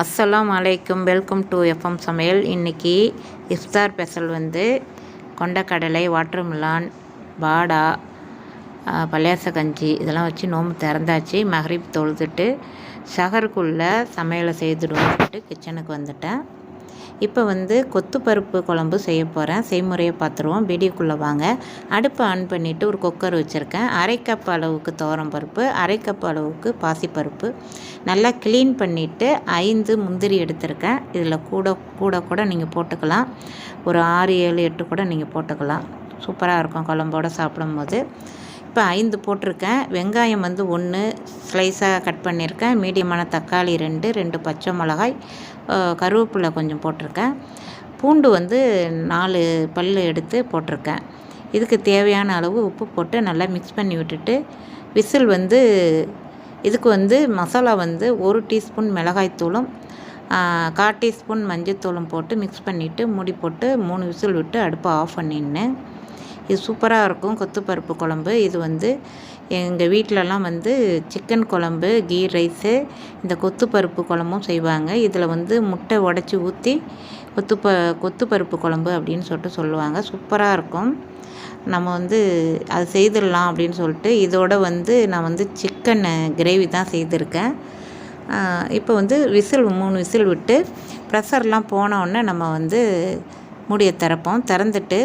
அஸ்ஸலாம் அலைக்கும். Welcome to FM சமையல். இன்றைக்கி இஃப்தார் ஸ்பெஷல் வந்து கொண்டக்கடலை வாட்டர்மிலான் பாடா பள்ளியாச கஞ்சி இதெல்லாம் வச்சு நோம்பு திறந்தாச்சு. மஹரிப் தொழுதுட்டு ஷஹருக்குள்ளே சமையலை செய்துடுவோம் சொல்லிட்டு கிச்சனுக்கு வந்துட்டேன். இப்போ வந்து கொத்து பருப்பு குழம்பு செய்ய போகிறேன் செய்முறையை பார்த்துருவோம். வீடியோக்குள்ளே வாங்க. அடுப்பை ஆன் பண்ணிவிட்டு ஒரு குக்கர் வச்சுருக்கேன். அரை கப் அளவுக்கு துவரம் பருப்பு அரை கப் அளவுக்கு பாசிப்பருப்பு. நல்லா க்ளீன் பண்ணிவிட்டு ஐந்து முந்திரி எடுத்திருக்கேன். இதில் கூட கூட கூட நீங்கள் போட்டுக்கலாம். ஒரு ஆறு ஏழு எட்டு கூட நீங்கள் போட்டுக்கலாம். சூப்பராக இருக்கும் குழம்போடு சாப்பிடும்போது. இப்போ ஐந்து போட்டிருக்கேன். வெங்காயம் வந்து ஒன்று ஸ்லைஸாக கட் பண்ணியிருக்கேன். மீடியமான தக்காளி ரெண்டு ரெண்டு பச்சை மிளகாய் கருவேப்பிலை கொஞ்சம் போட்டிருக்கேன். பூண்டு வந்து நாலு பல் எடுத்து போட்டிருக்கேன். இதுக்கு தேவையான அளவு உப்பு போட்டு நல்லா மிக்ஸ் பண்ணி விட்டுட்டு விசில் வந்து இதுக்கு வந்து மசாலா வந்து ஒரு டீஸ்பூன் மிளகாய்த்தூளும் கால் டீஸ்பூன் மஞ்சத்தூளும் போட்டு மிக்ஸ் பண்ணிவிட்டு மூடி போட்டு மூணு விசில் விட்டு அடுப்பை ஆஃப் பண்ணினேன் இது சூப்பராக இருக்கும். கொத்துப்பருப்பு குழம்பு. இது வந்து எங்கள் வீட்டிலலாம் வந்து சிக்கன் குழம்பு கீ ரைஸு இந்த கொத்து பருப்பு குழம்பும் செய்வாங்க. இதில் வந்து முட்டை உடச்சி ஊற்றி கொத்து ப கொத்து பருப்பு குழம்பு அப்படின்னு சொல்லிட்டு சொல்லுவாங்க. சூப்பராக இருக்கும். நம்ம வந்து அது செய்திடலாம் அப்படின்னு சொல்லிட்டு இதோட வந்து நான் வந்து சிக்கன் கிரேவி தான் செய்திருக்கேன். இப்போ வந்து விசில் மூணு விசில் விட்டு ப்ரெஷர்லாம் போனவுடனே நம்ம வந்து மூடியை திறப்போம். திறந்துட்டு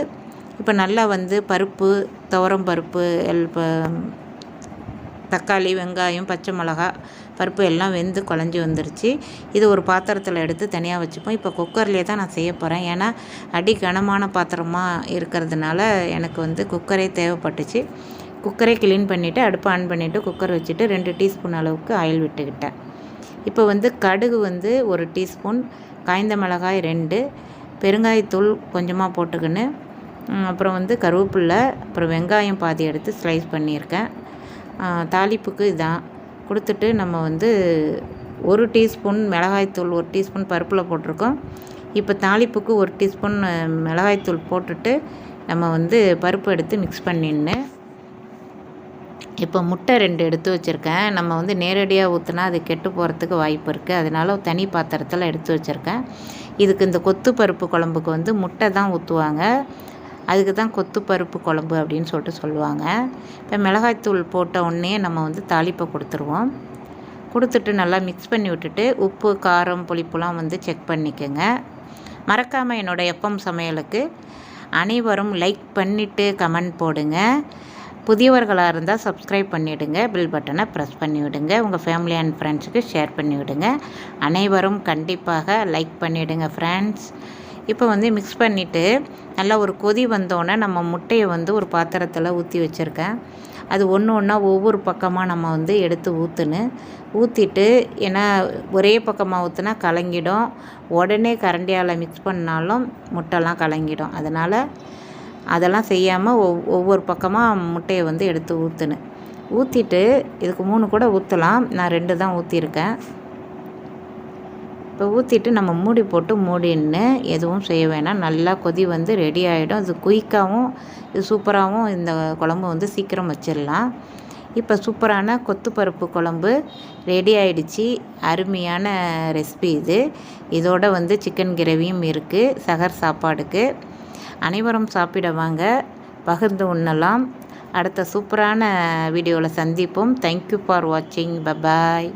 இப்போ நல்லா வந்து பருப்பு துவரம் பருப்பு எல் தக்காளி வெங்காயம் பச்சை மிளகா பருப்பு எல்லாம் வெந்து குழஞ்சி வந்துருச்சு. இது ஒரு பாத்திரத்தில் எடுத்து தனியாக வச்சுப்போம். இப்போ குக்கர்லேயே தான் நான் செய்ய போகிறேன் ஏன்னா அடி கனமான பாத்திரமாக இருக்கிறதுனால எனக்கு வந்து குக்கரே தேவைப்பட்டுச்சு. குக்கரே க்ளீன் பண்ணிவிட்டு அடுப்பு ஆன் பண்ணிவிட்டு குக்கர் வச்சுட்டு ரெண்டு டீஸ்பூன் அளவுக்கு ஆயில் விட்டுக்கிட்டேன். இப்போ வந்து கடுகு வந்து ஒரு டீஸ்பூன் காய்ந்த மிளகாய் ரெண்டு பெருங்காயத்தூள் கொஞ்சமாக போட்டுக்கின்னு அப்புறம் வந்து கருவேப்பில்லை அப்புறம் வெங்காயம் பாதி எடுத்து ஸ்லைஸ் பண்ணியிருக்கேன். தாளிப்புக்கு இதான். கொடுத்துட்டு நம்ம வந்து ஒரு டீஸ்பூன் மிளகாய்த்தூள் ஒரு டீஸ்பூன் பருப்பில் போட்டிருக்கோம். இப்போ தாளிப்புக்கு ஒரு டீஸ்பூன் மிளகாய்த்தூள் போட்டுட்டு நம்ம வந்து பருப்பு எடுத்து மிக்ஸ் பண்ணின்னு இப்போ முட்டை ரெண்டு எடுத்து வச்சுருக்கேன். நம்ம வந்து நேரடியாக ஊற்றினா அது கெட்டு போகிறதுக்கு வாய்ப்பு இருக்குது அதனால் தனி பாத்திரத்தில் எடுத்து வச்சுருக்கேன். இதுக்கு இந்த கொத்து பருப்பு குழம்புக்கு வந்து முட்டை தான் ஊற்றுவாங்க அதுக்கு தான் கொத்து பருப்பு குழம்பு அப்படின்னு சொல்லிட்டு சொல்லுவாங்க. இப்போ மிளகாய்த்தூள் போட்ட உடனே நம்ம வந்து தாளிப்பை கொடுத்துருவோம். கொடுத்துட்டு நல்லா மிக்ஸ் பண்ணி விட்டுட்டு உப்பு காரம் புளிப்புலாம் வந்து செக் பண்ணிக்கோங்க. மறக்காமல் என்னோடய எப்பம் சமையலுக்கு அனைவரும் லைக் பண்ணிவிட்டு கமெண்ட் போடுங்க. புதியவர்களாக இருந்தால் சப்ஸ்கிரைப் பண்ணிவிடுங்க பில் பட்டனை ப்ரெஸ் பண்ணிவிடுங்க உங்கள் ஃபேமிலி அண்ட் ஃப்ரெண்ட்ஸுக்கு ஷேர் பண்ணிவிடுங்க அனைவரும் கண்டிப்பாக லைக் பண்ணிவிடுங்க ஃப்ரெண்ட்ஸ் இப்போ வந்து மிக்ஸ் பண்ணிவிட்டு நல்லா ஒரு கொதி வந்தோடனே நம்ம முட்டையை வந்து ஒரு பாத்திரத்தில் ஊற்றி வச்சுருக்கேன். அது ஒன்று ஒன்றா ஒவ்வொரு பக்கமாக நம்ம வந்து எடுத்து ஊற்றுன்னு ஊற்றிட்டு ஏன்னா ஒரே பக்கமாக ஊற்றுனா கலங்கிடும். உடனே கரண்டியால் மிக்ஸ் பண்ணாலும் முட்டைலாம் கலங்கிடும். அதனால் அதெல்லாம் செய்யாமல் ஒவ் ஒவ்வொரு பக்கமாக முட்டையை வந்து எடுத்து ஊற்றுன்னு ஊற்றிட்டு இதுக்கு மூணு கூட ஊற்றலாம் நான் ரெண்டு தான் ஊற்றிருக்கேன் இப்போ ஊற்றிட்டு நம்ம மூடி போட்டு மூடின்னு எதுவும் செய்ய வேணாம். நல்லா கொதி வந்து ரெடி ஆகிடும் இது குயிக்காகவும் இது சூப்பராகவும் இந்த குழம்பு வந்து சீக்கிரம் வச்சிடலாம். இப்போ சூப்பரான கொத்து பருப்பு குழம்பு ரெடி ஆகிடுச்சி அருமையான ரெசிபி இது. இதோட வந்து சிக்கன் கிரேவியும் இருக்குது சகர் சாப்பாடுக்கு. அனைவரும் சாப்பிட வாங்க. பகிர்ந்து உண்ணலாம். அடுத்த சூப்பரான வீடியோவில் சந்திப்போம். தேங்க்யூ ஃபார் வாட்சிங் பபாய்